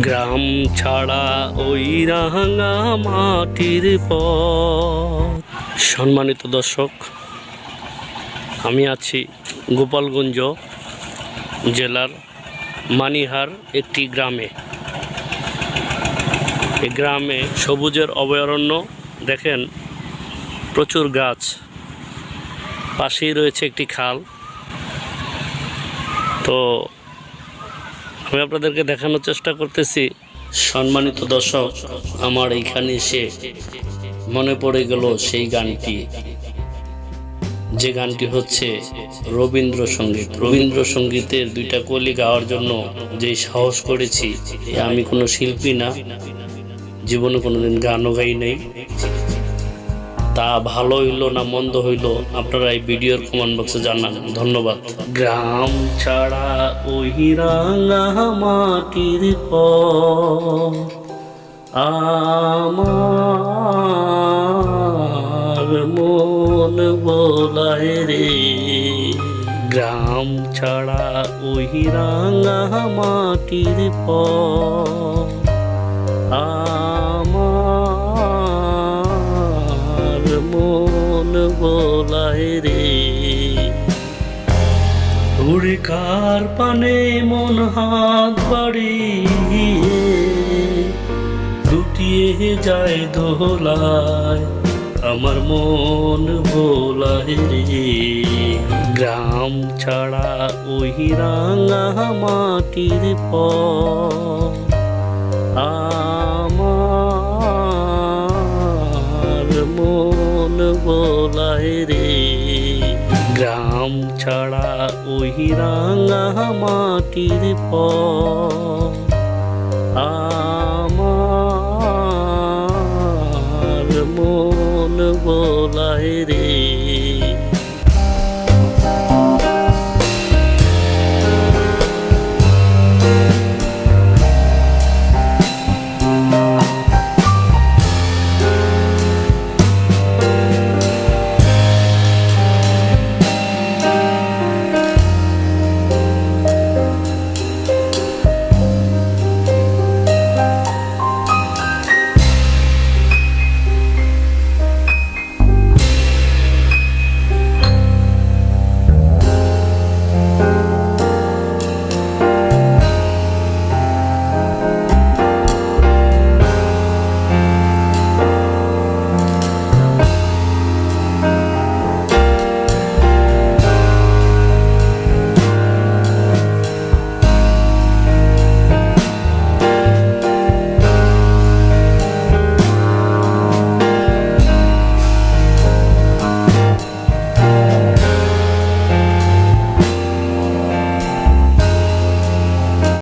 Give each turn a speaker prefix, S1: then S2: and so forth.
S1: গ্রাম ছাড়া ওই রাঙা মাটির সম্মানিত দর্শক, আমি আছি গোপালগঞ্জ জেলার মানিহার একটি গ্রামে। এই গ্রামে সবুজের অভয়ারণ্য, দেখেন প্রচুর গাছ। পাশেই রয়েছে একটি খাল। তো আমি আপনাদেরকে দেখানোর চেষ্টা করতেছি। সম্মানিত দর্শক, আমার এইখানে এসে মনে পড়ে গেল সেই গানটি। যে গানটি হচ্ছে রবীন্দ্রসঙ্গীত। রবীন্দ্রসঙ্গীতের দুইটা কলি গাওয়ার জন্য যে সাহস করেছি আমি কোনো শিল্পী না। জীবনে কোনোদিন গানও গাই নাই। তা ভালো হইল না মন্দ হইল, আপনারা এই ভিডিওর কমেন্ট বক্সে জানান। ধন্যবাদ। গ্রাম ছাড়া ওই রাঙা মাটির আমার মন বোলায় রে। গ্রাম ছাড়া ওই রাঙা মাটির আমার রে। উড়ে কার পানে মন হাত বাড়িয়ে লুটিয়ে যায় দোলায় আমার মন ভোলায় রে। গ্রাম ছাড়া ওই রাঙা মাটির পথ আমার মন রে। গ্রাম ছাড়া ওই রাঙা মাটির পথ। আমার মন বলায় রে